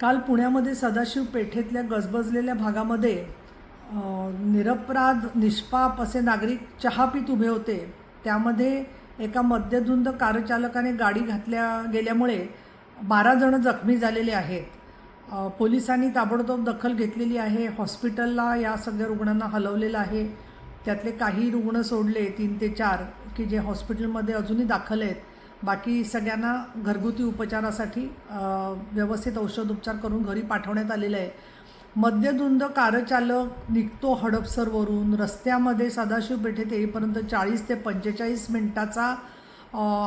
काल पुण्यामध्ये सदाशिव पेठेतल्या गजबजलेल्या भागामध्ये निरपराध निष्पाप असे नागरिक चहा पीत उभे होते. त्यामध्ये एका मद्यधुंद कारचालकाने गाडी घातल्या गेल्यामुळे बारा जण जखमी झालेले आहेत. पोलिसांनी ताबडतोब दखल घेतलेली आहे. हॉस्पिटलला या सगळ्या रुग्णांना हलवलेलं आहे. त्यातले काही रुग्ण सोडले तीन ते चार की जे हॉस्पिटलमध्ये अजूनही दाखल आहेत. बाकी सगळ्यांना घरगुती उपचारासाठी व्यवस्थित व्यवस्थित औषधोपचार करून घरी पाठवण्यात आलेलं आहे. मद्यधुंद कारचालक निघतो हडपसरवरून रस्त्यामध्ये सदाशिव पेठेत येईपर्यंत चाळीस ते पंचेचाळीस मिनटाचा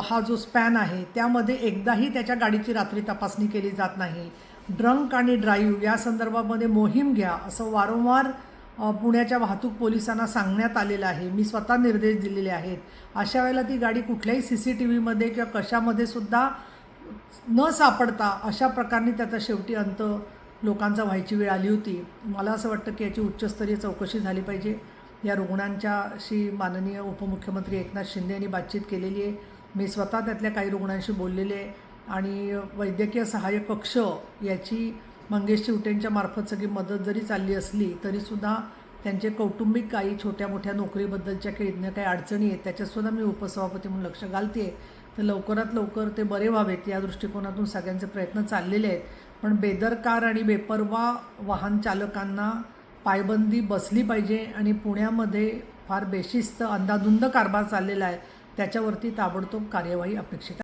हा जो स्पॅन आहे त्यामध्ये एकदाही त्याच्या गाडीची रात्री तपासणी केली जात नाही. ड्रंक आणि ड्राईव्ह या संदर्भामध्ये मोहीम घ्या असं वारंवार पुण्याच्या वाहतूक पोलिसांना सांगण्यात आलेलं आहे. मी स्वतः निर्देश दिलेले आहेत. अशा वेळेला ती गाडी कुठल्याही सी सी टी व्हीमध्ये किंवा कशामध्ये सुद्धा न सापडता अशा प्रकारने त्याचा शेवटी अंत लोकांचा व्हायची वेळ आली होती. मला असं वाटतं की याची उच्चस्तरीय चौकशी झाली पाहिजे. या रुग्णांच्याशी माननीय उपमुख्यमंत्री एकनाथ शिंदे यांनी बातचीत केलेली आहे. मी स्वतः त्यातल्या काही रुग्णांशी बोललेले आहे. आणि वैद्यकीय सहाय्य कक्ष याची मंगेश चिवटेंच्या मार्फत सगळी मदत जरी चालली असली तरीसुद्धा त्यांचे कौटुंबिक काही छोट्या मोठ्या नोकरीबद्दलच्या खेळीतनं काही अडचणी आहेत त्याच्यातसुद्धा मी उपसभापती म्हणून लक्ष घालते तर लवकरात लवकर ते बरे व्हावेत या दृष्टिकोनातून सगळ्यांचे प्रयत्न चाललेले आहेत. पण बेदरकार आणि बेपर्वा वाहन चालकांना पायबंदी बसली पाहिजे आणि पुण्यामध्ये फार बेशिस्त अंदाधुंद कारभार चाललेला आहे त्याच्यावरती ताबडतोब कार्यवाही अपेक्षित आहे.